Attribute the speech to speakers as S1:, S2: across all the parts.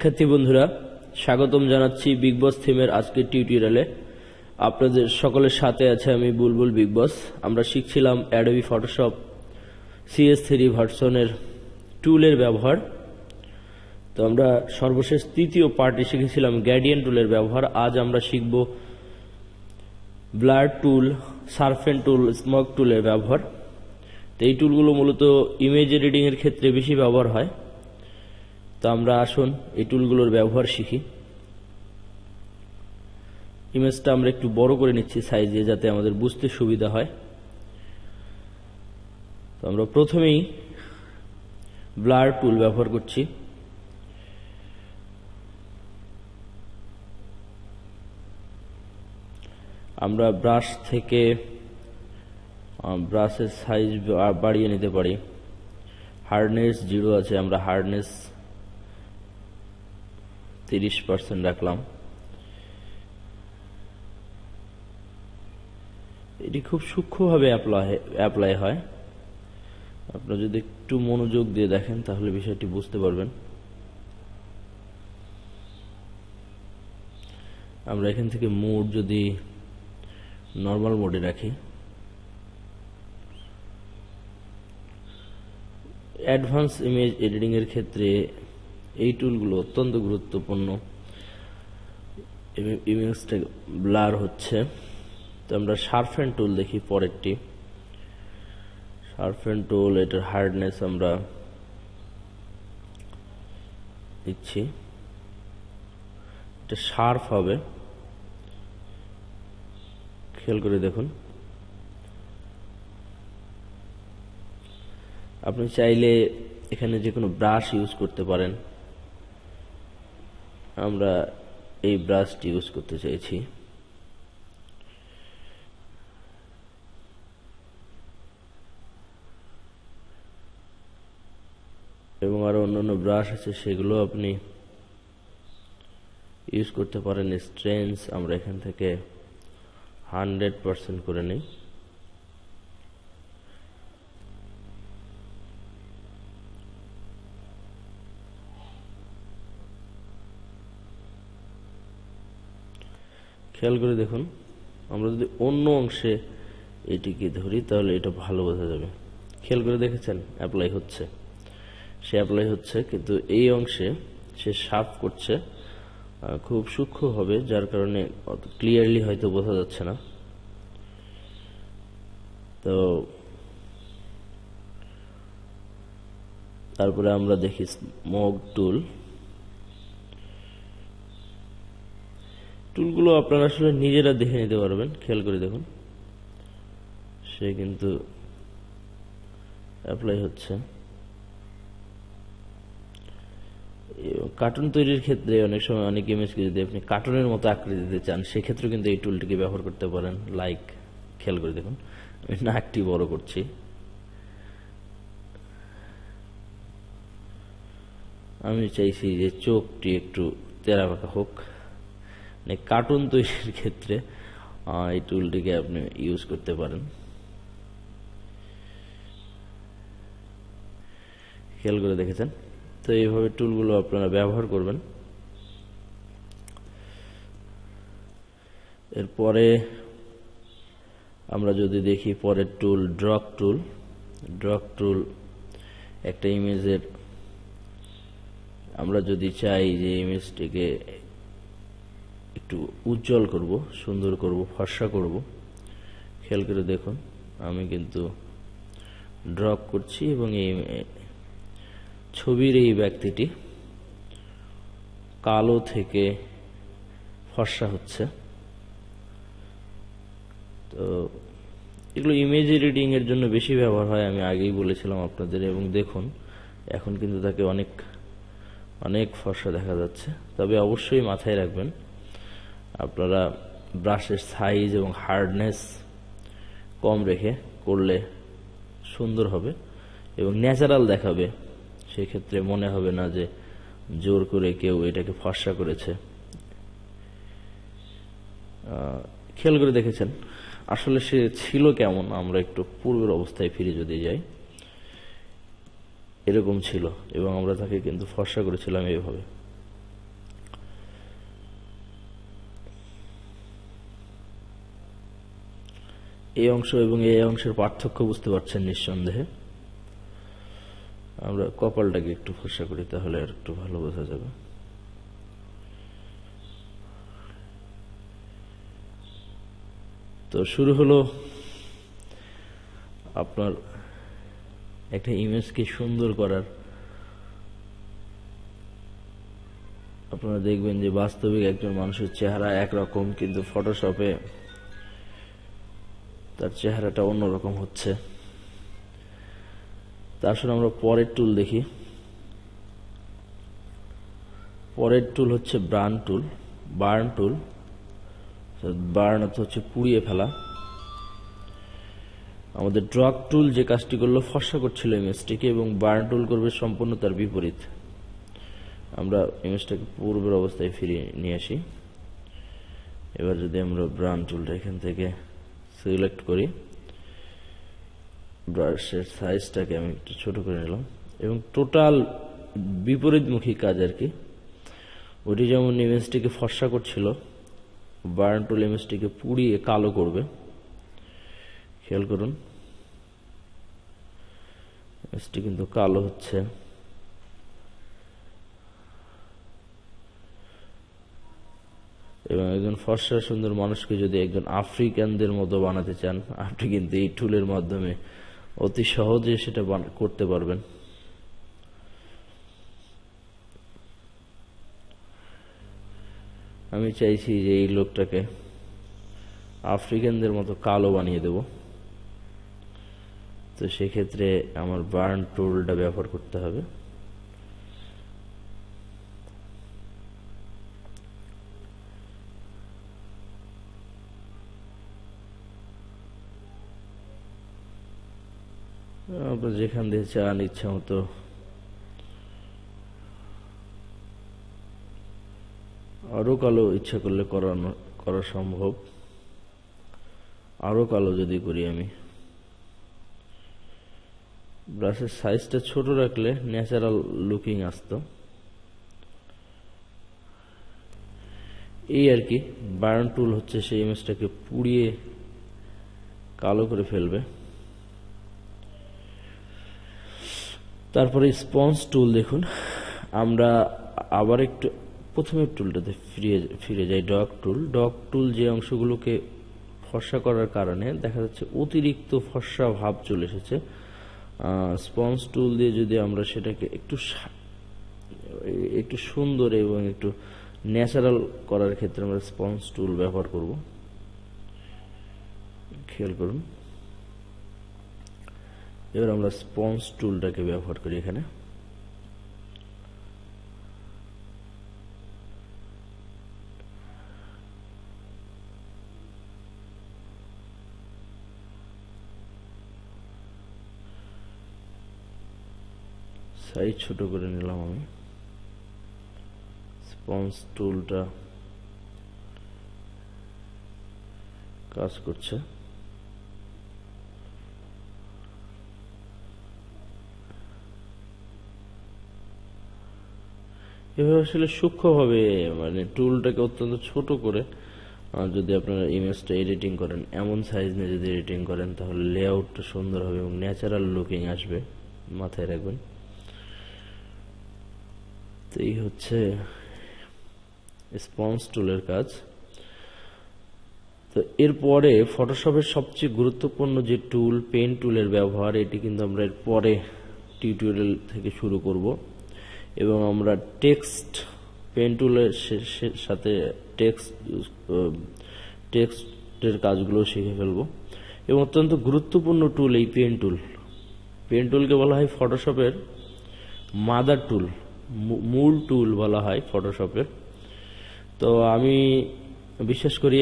S1: শিক্ষার্থী বন্ধুরা, স্বাগতম জানাচ্ছি বিগ বস থিমের আজকের টিউটোরিয়ালে আপনাদের সকলের সাথে আছে আমি বুলবুল বিগ বস আমরা শিখছিলাম অ্যাডোবি ফটোশপ সিএস থ্রি ভার্সনের টুলের ব্যবহার। তো আমরা সর্বশেষ তৃতীয় পার্টে শিখেছিলাম গ্যাডিয়ান টুলের ব্যবহার। আজ আমরা শিখব ব্লার টুল সার্ফেন টুল স্মক টুলের ব্যবহার। তো এই টুলগুলো মূলত ইমেজ এডিটিং এর ক্ষেত্রে বেশি ব্যবহার হয়। তো আমরা আসুন, এই টুলগুলোর ব্যবহার শিখি। ইমেজটা আমরা একটু বড় করে নিচ্ছি সাইজে যাতে আমাদের বুঝতে সুবিধা হয়। তো আমরা প্রথমেই ব্লার টুল ব্যবহার করছি। আমরা ব্রাশ থেকে ব্রাশের সাইজ বাড়িয়ে নিতে পারি। হার্ডনেস জিরো আছে, আমরা হার্ডনেস তিরিশ পার্সেন্ট রাখলাম। এটি খুব সূক্ষ্মভাবে অ্যাপ্লাই হয়। আপনারা যদি একটু মনোযোগ দিয়ে দেখেন, তাহলে বিষয়টি বুঝতে পারবেন। আমরা এখান থেকে মোড যদি নর্মাল মোডে রাখি। অ্যাডভান্স ইমেজ এডিটিং এর ক্ষেত্রে এই টুলগুলো অত্যন্ত গুরুত্বপূর্ণ। ইমেজটা ব্লার হচ্ছে। তো আমরা শার্ফেন টুল দেখি পরেরটি। শার্ফেন টুল এটার হার্ডনেস আমরা দিচ্ছি। এটা শার্প হবে। খেয়াল করে দেখুন। আপনি চাইলে এখানে যে কোনো ব্রাশ ইউজ করতে পারেন। আমরা এই ব্রাশটি ইউজ করতে চাইছি। এবং আরও অন্যান্য ব্রাশ আছে, সেগুলো আপনি ইউজ করতে পারেন। স্ট্রেন্স আমরা এখান থেকে হান্ড্রেড পার্সেন্ট করে নিই। খেয়াল করে দেখুন, আমরা যদি অন্য অংশে এটিকে ধরি, তাহলে এটা ভালো বোঝা যাবে। খেয়াল করে দেখেছেন অ্যাপ্লাই হচ্ছে। সে অ্যাপ্লাই হচ্ছে, কিন্তু এই অংশে সে সাফ করছে খুব সূক্ষ্ম হবে, যার কারণে ক্লিয়ারলি হয়তো বোঝা যাচ্ছে না। তো তারপরে আমরা দেখি স্মোক টুল টুলগুলো আপনারা আসলে নিজেরা দেখে নিতে পারবেন। খেয়াল করে দেখুন। সে কিন্তু অ্যাপ্লাই হচ্ছে। কার্টুন তৈরির ক্ষেত্রে অনেক সময় অনেক ইমেজকে যদি আপনি কার্টুনের মতো আকৃতি দিতে চান, সেক্ষেত্রে কিন্তু এই টুলটিকে ব্যবহার করতে পারেন। লাইক খেয়াল করে দেখুন। আমি নাকটি বড় করছি। আমি চাইছি যে চোখটি একটু তেরা পাকা হোক। মানে কার্টুন তৈরির ক্ষেত্রে এই টুলটিকে আপনি ইউজ করতে পারেন। খেয়াল করে দেখেছেন? তো এইভাবে টুলগুলো আপনারা ব্যবহার করবেন। এরপরে আমরা যদি দেখি পরের টুল ড্রক টুল ড্রক টুল একটা ইমেজের আমরা যদি চাই যে ইমেজটিকে একটু উজ্জ্বল করব, সুন্দর করব, ফর্সা করব। খেয়াল করে দেখুন, আমি কিন্তু ড্রপ করছি এবং এই ছবির এই ব্যক্তিটি কালো থেকে ফর্সা হচ্ছে। তো এগুলো ইমেজ এর জন্য বেশি ব্যবহার হয়, আমি আগেই বলেছিলাম আপনাদের, এবং দেখুন, এখন কিন্তু তাকে অনেক অনেক ফর্সা দেখা যাচ্ছে। তবে অবশ্যই মাথায় রাখবেন আপনারা ব্রাশের সাইজ এবং হার্ডনেস কম রেখে করলে সুন্দর হবে এবং ন্যাচারাল দেখাবে। সেক্ষেত্রে মনে হবে না যে জোর করে কেউ এটাকে ফর্সা করেছে। খেয়াল করে দেখেছেন? আসলে সে ছিল কেমন? আমরা একটু পূর্বের অবস্থায় ফিরে যদি যাই, এরকম ছিল এবং আমরা তাকে কিন্তু ফর্সা করেছিলাম এইভাবে এই অংশ এবং এই অংশের পার্থক্য বুঝতে পারছেন নিঃসন্দেহে। আমরা কপালটাকে একটু ফর্সা করি, তাহলে আর একটু ভালো বোঝা যাবে। তো শুরু হলো আপনার একটা ইমেজকে সুন্দর করার। আপনারা দেখবেন যে বাস্তবিক একজন মানুষের চেহারা একরকম, কিন্তু ফটোশপে তার চেহারাটা অন্যরকম হচ্ছে। তার সঙ্গে আমরা পরের টুল দেখি। পরের টুল হচ্ছে burn tool burn tool burn হচ্ছে পুড়িয়ে ফেলা। আমাদের ড্রগ টুল যে কাজটি করল, ফর্সা করছিল ইমেজটিকে এবং বার্ন টুল করবে সম্পূর্ণ তার বিপরীত। আমরা ইমেজটাকে পূর্বের অবস্থায় ফিরিয়ে নিয়ে আসি। এবার যদি আমরা ব্রান টুলটা এখান থেকে সিলেক্ট করি। ব্রাশের সাইজটাকে আমি একটু ছোট করে নিলাম। এবং টোটাল বিপরীতমুখী কাজ আর কি। ওটি যেমন ইমেজটিকে ফর্সা করছিল বার্ন টুল ইমেজটিকে পুড়িয়ে কালো করবে। খেয়াল করুন। ইমেজটি কিন্তু কালো হচ্ছে। এবং একজন ফর্সা সুন্দর মানুষকে যদি একজন আফ্রিকানদের মতো বানাতে চান, আপনি কিন্তু এই টুলের মাধ্যমে অতি সহজে সেটা করতে পারবেন। আমি চাইছি যে এই লোকটাকে আফ্রিকানদের মতো কালো বানিয়ে দেব। তো সেক্ষেত্রে আমার বার্ন টুলটা ব্যবহার করতে হবে। আপনার যেখান দিয়ে চান ইচ্ছা মতো। আরও কালো ইচ্ছা করলে করানো, করা সম্ভব। আরও কালো যদি করি আমি। ব্রাশের সাইজটা ছোট রাখলে ন্যাচারাল লুকিং আসতো। এই আর কি বায়ন টুল হচ্ছে সেই ইমেজটাকে পুড়িয়ে কালো করে ফেলবে। তারপরে স্পঞ্জ টুল দেখুন। আমরা আবার একটু, প্রথমে টুলটাতে ফিরে ফিরে যাই ডগ টুল ডগ টুল যে অংশগুলোকে ফর্সা করার কারণে দেখা যাচ্ছে অতিরিক্ত ফর্সা ভাব চলে এসেছে। স্পঞ্জ টুল দিয়ে যদি আমরা সেটাকে একটু একটু সুন্দর এবং একটু ন্যাচারাল করার ক্ষেত্রে আমরা স্পঞ্জ টুল ব্যবহার করব। খেয়াল করুন। এবার আমরা স্পঞ্জ টুলটাকে ব্যবহার করি এখানে। সাইজ ছোট করে নিলাম আমি। স্পঞ্জ টুলটা কাজ করছে। এভাবে আসলে সূক্ষ্মভাবে মানে টুলটাকে অত্যন্ত ছোট করে যদি আপনারা ইমেজটা এডিটিং করেন, এমন সাইজ নিয়ে যদি এডিটিং করেন, তাহলে লেআউটটা সুন্দর হবে এবং ন্যাচারাল লুকিং আসবে মাথায় রাখবেন। তো এই হচ্ছে স্পঞ্জ টুলের কাজ। তো এরপরে ফটোশপের সবচেয়ে গুরুত্বপূর্ণ যে টুল পেন টুলের ব্যবহার, এটি কিন্তু আমরা এর পরে টিউটোরিয়াল থেকে শুরু করব। এবং আমরা টেক্সট পেন টুলের সাথে টেক্সট টেক্সটের কাজগুলো শিখে ফেলব। এবং অত্যন্ত গুরুত্বপূর্ণ টুল এই পেন টুল পেন টুলকে বলা হয় ফটোশপের মাদার টুল মূল টুল বলা হয় ফটোশপের। তো আমি বিশ্বাস করি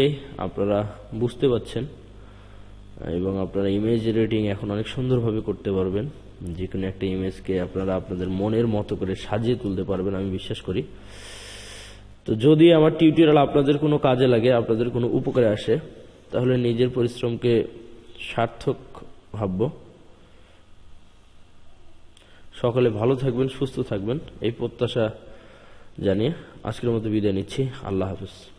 S1: আপনারা বুঝতে পাচ্ছেন এবং আপনারা ইমেজ এডিটিং এখন অনেক সুন্দরভাবে করতে পারবেন। যে কোনো একটা ইমেজকে আপনারা আপনাদের মনের মতো করে সাজিয়ে তুলতে পারবেন, আমি বিশ্বাস করি। তো যদি আমার টিউটোরিয়াল আপনাদের কোনো কাজে লাগে, আপনাদের কোনো উপকারে আসে, তাহলে নিজের পরিশ্রমকে সার্থক ভাবব। সকলে ভালো থাকবেন, সুস্থ থাকবেন, এই প্রত্যাশা জানিয়ে আজকের মতো বিদায় নিচ্ছি। আল্লাহ হাফিজ।